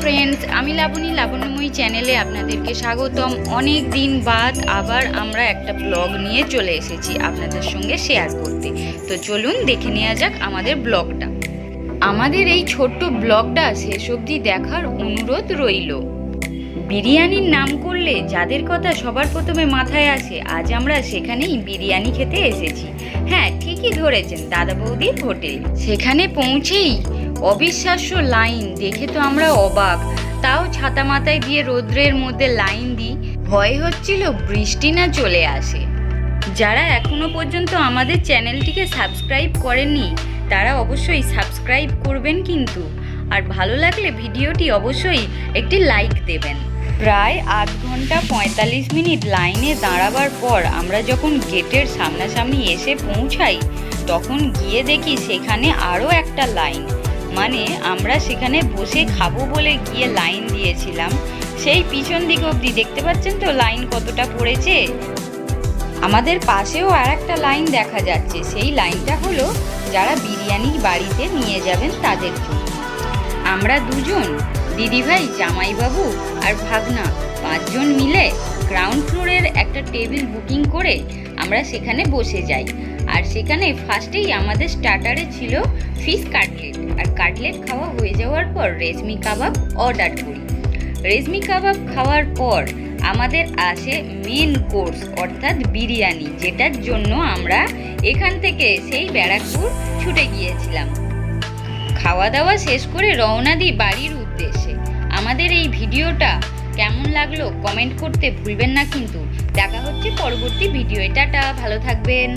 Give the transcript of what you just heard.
Friends, আমি লাবণী। লাবণ্যময়ী চ্যানেলে আপনাদেরকে স্বাগতম। অনেক দিন বাদ আবার আমরা একটা ব্লগ নিয়ে চলে এসেছি আপনাদের সঙ্গে শেয়ার করতে। তো চলুন দেখে নেওয়া যাক আমাদের ব্লগটা। আমাদের এই ছোট্ট ব্লগটা শেষ অবধি দেখার অনুরোধ রইল। বিরিয়ানির নাম করলে যাদের কথা সবার প্রথমে মাথায় আসে, আজ আমরা সেখানেই বিরিয়ানি খেতে এসেছি। হ্যাঁ ঠিকই ধরেছেন, দাদা বৌদির হোটেল। সেখানে পৌঁছেই অবিশ্বাস্য লাইন, দেখে তো আমরা অবাক। তাও ছাতা মাথায় দিয়ে রৌদ্রের মধ্যে লাইন দিই, ভয় হচ্ছিল বৃষ্টি না চলে আসে। যারা এখনও পর্যন্ত আমাদের চ্যানেলটিকে সাবস্ক্রাইব করেননি, তারা অবশ্যই সাবস্ক্রাইব করবেন কিন্তু। আর ভালো লাগলে ভিডিওটি অবশ্যই একটি লাইক দেবেন। প্রায় আধ ঘণ্টা পঁয়তাল্লিশ মিনিট লাইনে দাঁড়াবার পর আমরা যখন গেটের সামনাসামনি এসে পৌঁছাই, তখন গিয়ে দেখি সেখানে আরও একটা লাইন। মানে আমরা সেখানে বসে খাব বলে গিয়ে লাইন দিয়েছিলাম। সেই পিছন দিক অবধি, দেখতে পাচ্ছেন তো লাইন কতটা পড়েছে? আমাদের পাশেও আর একটা লাইন দেখা যাচ্ছে। সেই লাইনটা হলো, যারা বিরিয়ানি বাড়িতে নিয়ে যাবেন তাদের জন্য। আমরা দুজন, দিদিভাই, জামাইবাবু আর ভাগনা পাঁচজন মিলে গ্রাউন্ড ফ্লোরের একটা টেবিল বুকিং করে আমরা সেখানে বসে যাই। আর সেখানে ফার্স্টেই আমাদের স্টার্টারে ছিল ফিশ কাটলেট আর কাটলেট খাওয়া হয়ে যাওয়ার পর রেশমি কাবাব অর্ডার করি। রেশমি কাবাব খাওয়ার পর আমাদের আসে মেন কোর্স অর্থাৎ বিরিয়ানি, যেটার জন্য আমরা এখান থেকে সেই ব্যারাকপুর ছুটে গিয়েছিলাম। খাওয়া দাওয়া শেষ করে রওনা দিই বাড়ির উদ্দেশ্যে। আমাদের এই ভিডিওটা কেমন লাগল কমেন্ট করতে ভুলবেন না কিন্তু। দেখা হচ্ছে পরবর্তী ভিডিও। টাটা, ভালো থাকবেন।